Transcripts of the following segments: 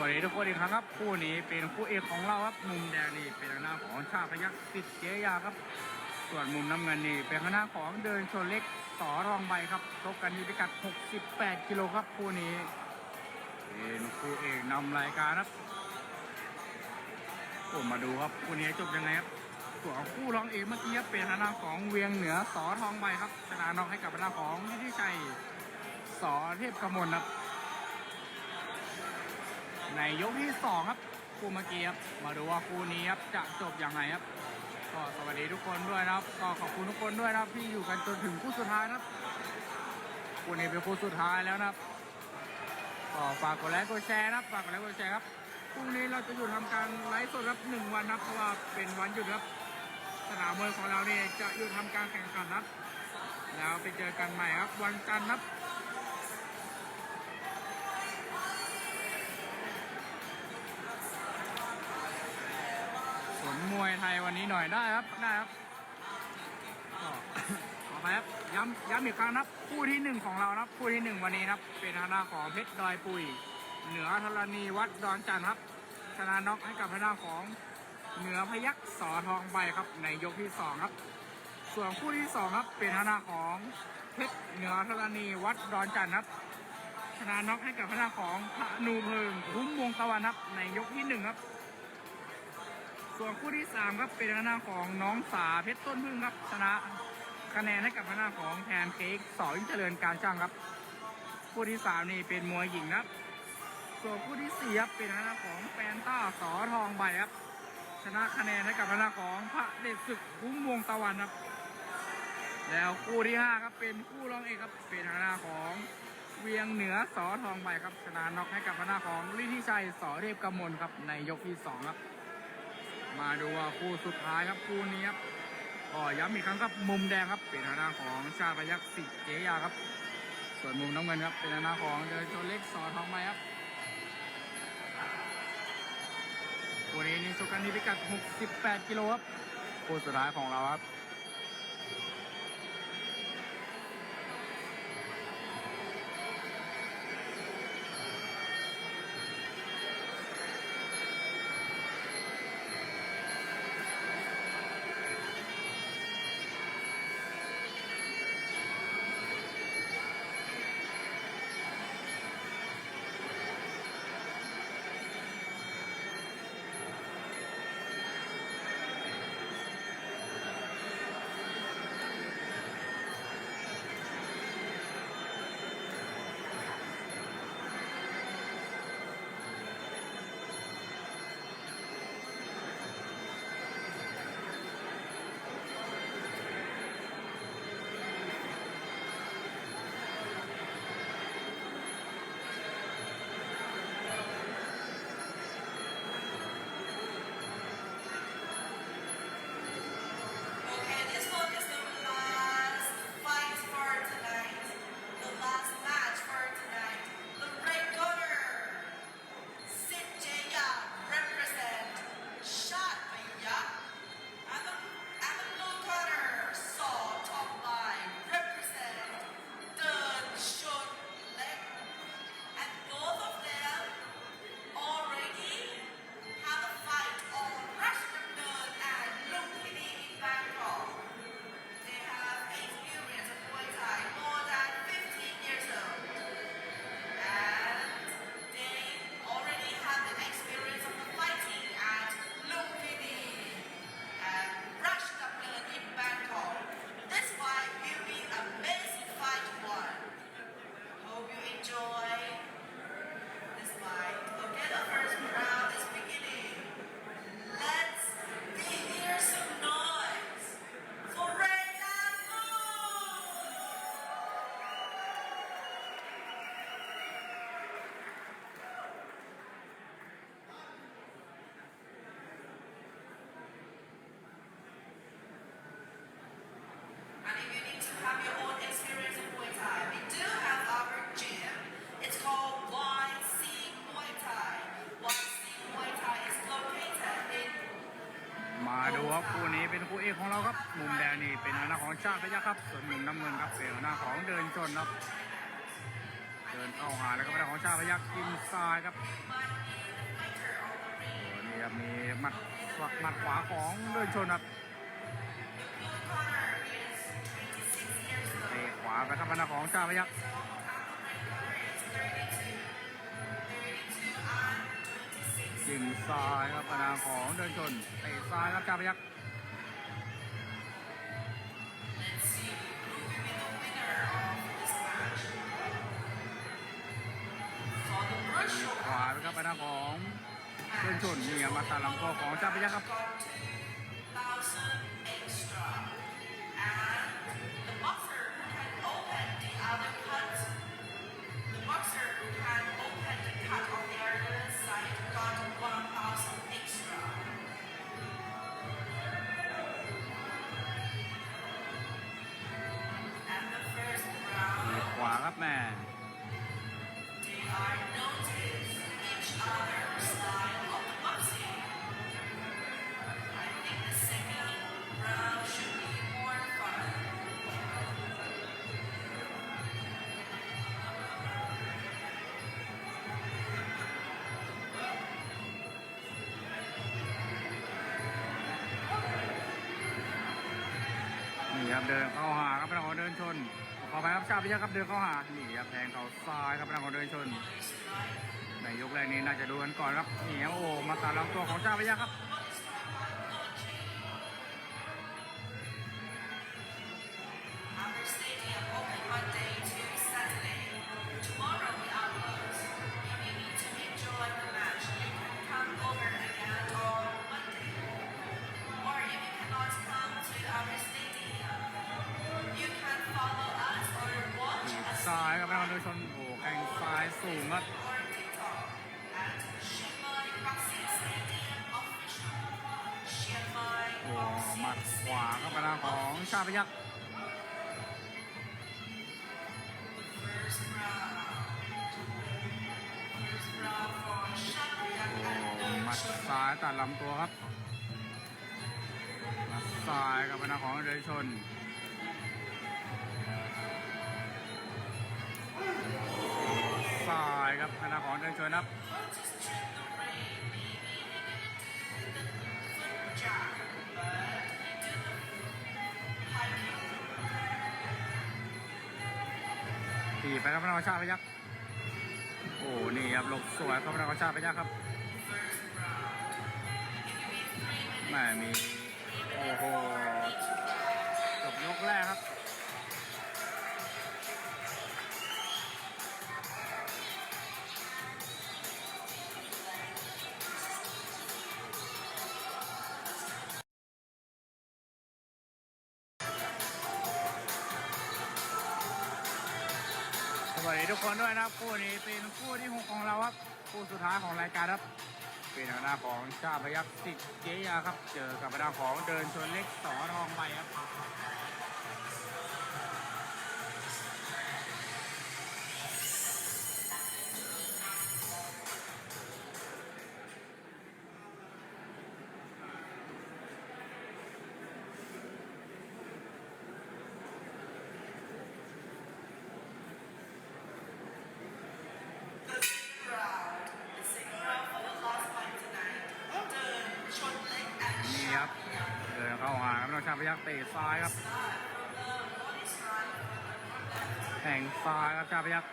วัสดีทุกคนอีกครั้งครับ คู่นี้เป็นคู่เอกของเราครับมุมแดงนี่เป็นหน้าของชาพยักษ์สิทธิ์เจียาครับ ส่วนมุมน้ำเงินนี่เป็นคณะของเดินชนเล็กสอรองใบครับชกกันที่พิกัด 68 กิโลครับคู่นี้เป็นคู่เอกนำรายการครับผมมาดูครับคู่นี้จบยังไงครับส่วนคู่รองเอกเมื่อกี้เป็นทางด้าของเวียงเหนือสอทองใบครับชนะน็อกให้กับทางด้าของทิติชัยสอเทพกมลครับ ในยกที่สองครับคู่เมื่อกี้ครับมาดูว่าคู่นี้ครับจะจบอยังไงครับ ก็สวัสดีทุกคนด้วยนะครับ ก็ขอบคุณทุกคนด้วยนะครับที่อยู่กันจนถึงคู่สุดท้ายนะครับคู่นี้เป็นคู่สุดท้ายแล้วนะครับก็ฝากกดไลค์กดแชร์นะครับฝากกดไลค์กดแชร์ครับพรุ่งนี้เราจะอยู่ทำการไลฟ์สดครับหนึ่งวันนะครับเพราะว่าเป็นวันหยุดครับสนามมวยของเราเนี่ยจะหยุดทำการแข่งขันนะครับแล้วไปเจอกันใหม่ครับ วันจันทร์ครับ นี้หน่อยได้ครับได้ครับก็ขอไปครับย้ำย้ำอีกครั้งนะครับคู่ที่หนึ่งของเรานะครับคู่ที่หนึ่งวันนี้นะครับ เป็นทางด้านของเพชรดอยปุยเหนือธรณีวัดดอนจันทร์ครับชนะน็อกให้กับทางด้านของเหนือพยักษ์สอทองใบครับ ในยกที่สองครับ ส่วนคู่ที่สองครับเป็นทางด้านของเพชรเหนือธรณีวัดดอนจันทร์ครับชนะน็อกให้กับทางด้านของพระนูเพิงคุ้มวงตะวันครับในยกที่หนึ่งครับ ส่วนคู่ที่สามครับเป็นทางด้าของน้องสาเพชรต้นพึ่งครับชนะคะแนนให้กับทางด้าของแทนเค้กสอยิ่งเจริญการช่างครับ คู่ที่สามนี่เป็นมวยหญิงครับส่วนคู่ที่สี่ครับเป็นทางด้าของแฟนต้าสอทองใบครับชนะคะแนนให้กับทางด้าของพระเดชศึกคุ้มวงตะวันครับ แล้วคู่ที่ห้าครับเป็นคู่รองเอกครับเป็นทางด้าของเวียงเหนือสอทองใบครับชนะน็อกให้กับทางด้าของฤทธิชัยสอเทพกมลครับในยกที่สองครับ มาดูว่าคู่สุดท้ายครับคู่นี้ครับก็ย้ำอีกครั้งครับมุมแดงครับเป็นทางด้านของชาพยักษ์สิทธิ์เจียาครับ ส่วนมุมน้ำเงินครับเป็นทางด้านของเดินชนเล็กสอทองไม้ครับคู่นี้นี่ชกกันที่พิกัด 68 กิโลครับคู่สุดท้ายของเราครับ ครับ มุมแดงนี่เป็นทางด้าของชาติพยัคฆ์ครับ ส่วนมุมน้ำเงินครับเป็นทางด้าของเดินชนครับเดินเข้าหาแล้วก็เป็นของชาพยักกินซ้ายครับนี่ครับมีหมัดหมัดขวาของเดินชนครับเตะขวาไปครับเป็นของชาพยักยิงซ้ายครับเป็นของเดินชนเตะซ้ายครับชาพยัก ขวาไปครับไปทางของเพื่อนชนเมียมาตาลำก็ของเจ้าพยักครับ Other who can open the cut on the area เดินเข้าหาครับเป็นของเดินชนขอไปครับชาพยัคฆ์ครับเดินเข้าหานี่ครับแทงเขาซ้ายครับเป็นของเดินชน ในยกแรกนี้น่าจะดูกันก่อนครับนี่ครับโอ้มาตัดลำตัวของชาพยัคฆ์ครับ ขวาเข้าไปทางของชาพยักษ์หมัดซ้ายตัดลำตัวครับมัดซ้ายกับพนักของเดชนซ้ายครับพนักของเดชนครับ ตีไปครับพระนาชาพยักษ์โอ้นี่ครับหลบสวยครับพระนาชาพยักษ์ครับแม่มีโอ้โหจบยกแรกครับ วัสดีทุกคนด้วยนะครับคู่นี้เป็นคู่ที่หกของเราครับคู่สุดท้ายของรายการครับ เป็นทางด้านของชาพยักษ์สิทธิ์เจียครับ เจอกับทางด้านของเดินชนเล็กสอทองใบครับ ตะซ้ายครับแข่งซ้ายครับชาพยักษ์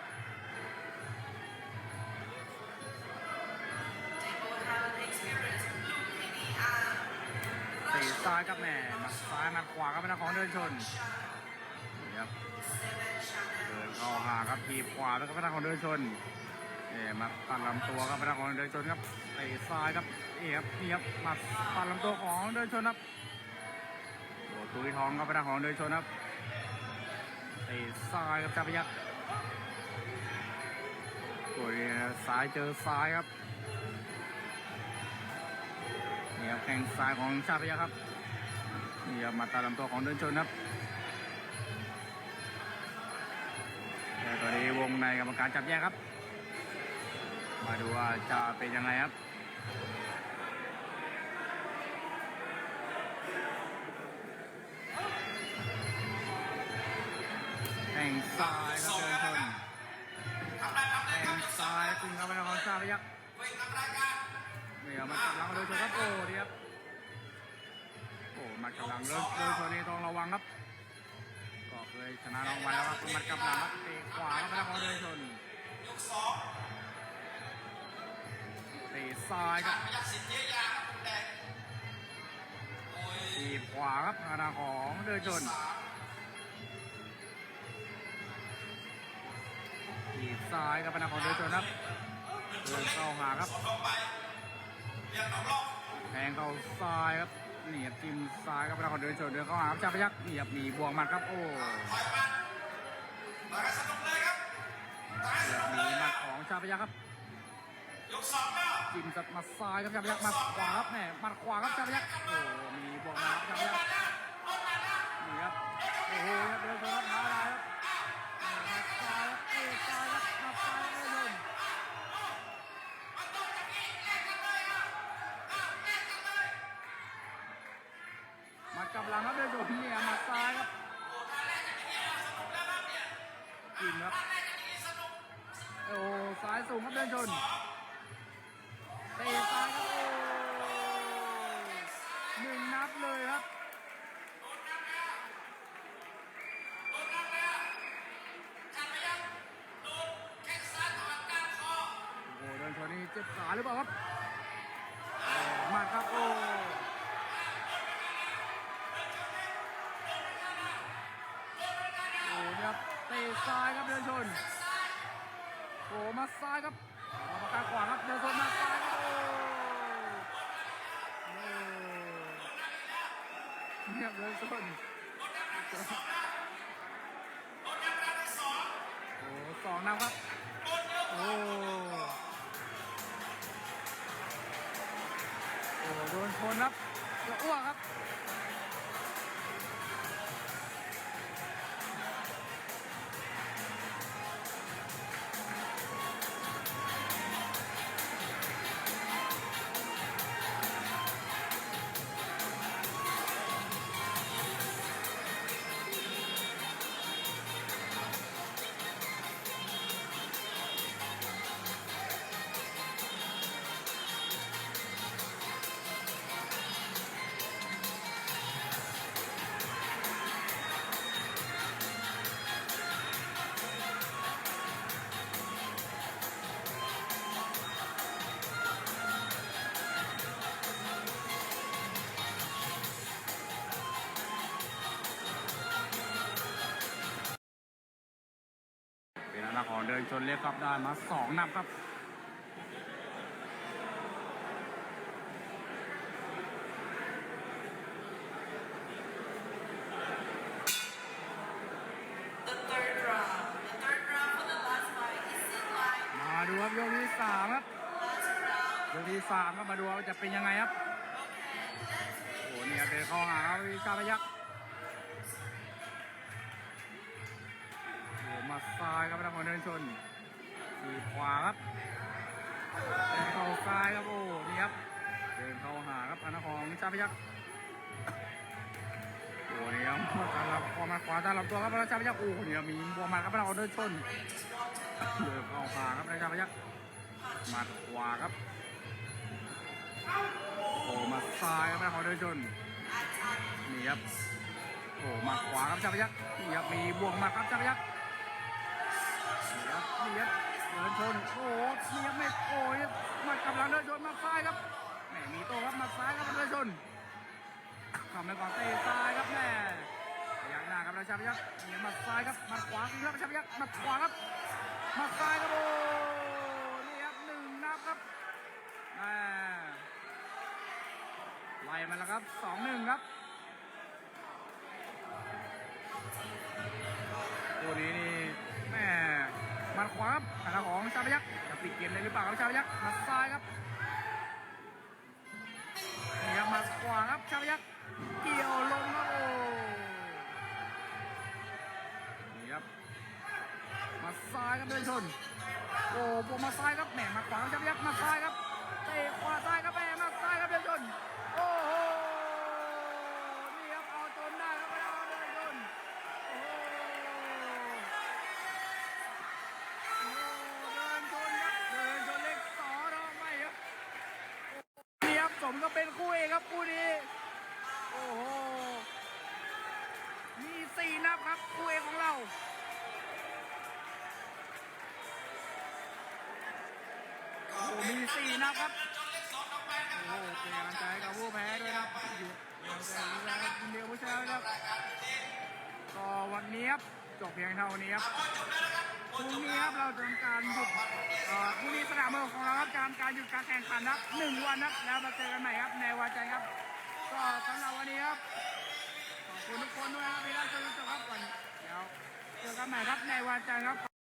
เตะซ้ายครับแม่มัดซ้ายมัดขวาครับเป็นทางของเดินชนนี่ครับเดินเข้าหาครับทีบขวาแล้วก็เป็นทางของเดินชนเอ๋มาตัดลำตัวครับเป็นทางของเดินชนครับเตะซ้ายครับเอ๋ครับนี่ครับมาตัดลำตัวของเดินชนครับ โอ้ตุยทองครับเป็นทางของเดินชนครับเตะซ้ายครับชาพยักษ์โอ้ยซ้ายเจอซ้ายครับนี่ครับแข้งซ้ายของชาพยักษ์ครับนี่ครับมาตัดลำตัวของเดินชนครับแต่ตอนนี้วงในกรรมการจับแยกครับ มาดูว่าจะเป็นยังไงครับ ซ้ายครับเดินชนทำได้พยักเนี่ยมันกำลังโดยชนครับโอ้ดีครับโอ้มันกำลังโดยโดยชนนี่ต้องระวังครับก็เคยชนะน้องไว้แล้วครับมันกำลังครับเตะขวาครับพลังของโดยชนเตะซ้ายครับทีบขวาครับทางด้านของเดินชน ทีบซ้ายครับทางด้านของเดินชนครับเดินเข้าหาครับแทงเข้าซ้ายครับเหนียบจิ้มซ้ายครับทางด้านของเดินชนเดินเข้าหาครับชาพยักษ์เหนียบหนีบวกหมัดครับโอ้เหนียบหนีมัดของชาพยักษ์ครับจิ้มสัดมัดซ้ายครับชาพยักษ์มัดขวาครับแหมหมัดขวาครับชาพยักษ์โอ้มีบวกหมัดครับชาพยักษ์นี่ครับโอ้โหครับเดินชนครับท้า ครับ โอ้ซ้ายสูงครับเดินชนเตะซ้ายครับโอ้หนึ่งนับเลยครับโอ้เดินชนนี่เจ็บขาหรือเปล่าครับมาครับโอ้ ซ้ายครับเดินชนโอ้มาซ้ายครับมาประกาขวาครับเดินชนมาซ้ายครับโอ้โอ้เงียบเลยชนโอ้สองนำครับโอ้โอ้โดนชนครับจะอ้วกครับ นอนาครเดินชนเรียกครับได้มาสองนับครับมาดูครับยกที่สามครับยกที่สามครับมาดูว่าจะเป็นยังไงครับโอ้โหเนี่ยเดินเข้าหาวิชาพยักษ์าซ้ายครับทางขอเดินชนสีขวาครับเดินเข้าซ้ายครับโอ้นี่ครับเดินเข้าหาครับทางของวิชาพยักษ์โอ้นี่ครับตามรับพอมาขวาตามรับตัวครับพระชาพยักษ์โอ้เนี่ยมีบวมมาครับทางขอเดินชนเดินเข้าหาครับพระชาพยักษ์หมัดขวาครับโอ้มาซ้ายครับทางขอเดินชนนี่ครับโอ้มาขวาครับชาพยักษ์นี่ครับมีบวกมาครับชาพยักษ์ นี่ครับนี่ครับเดินชน โอ้นี่ครับไม่โอ้ยมากำลังเดินชนมาซ้ายครับแหมมีโต้ครับมาซ้ายครับเดินชนทำไปก่อนเตะซ้ายครับแม่พยักหน้าครับชาพยักษ์นี่มาซ้ายครับมาขวาครับชาพยักษ์มาขวาครับมาซ้ายครับโอ้นี่ครับหนึ่งนับครับแม่ไล่มาแล้วครับสองหนึ่งครับตัวนี้นี่ มัดขวาครับทางของชาพยักษ์จะปิดเกมเลยหรือเปล่าครับชาพยักษ์มาซ้ายครับนี่ครับมาขวาครับชาพยักษ์เกี่ยวลงครับโอ้นี่ครับมาซ้ายครับเดินชนโอ้บวกมาซ้ายครับแหม มีสี่นับครับ โอ้โหเป็นกำลังใจกับผู้แพ้ด้วยครับอยู่กำลังใจให้กับคุณเดียวผู้ชนะนะครับ ก็วันนี้ครับจบเพียงเท่านี้ครับพรุ่งนี้ครับเราจะทำการหยุดเอ่อพรุ่งนี้สนามเมืองของเราครับจะทำการหยุดการแข่งขันครับหนึ่งวันครับแล้วมาเจอกันใหม่ครับในวันจันทร์ครับ ก็สำหรับวันนี้ครับขอบคุณทุกคนด้วยครับที่ได้ชมจนจบครับก่อนเดี๋ยวเจอกันใหม่ครับในวันจันทร์ครับ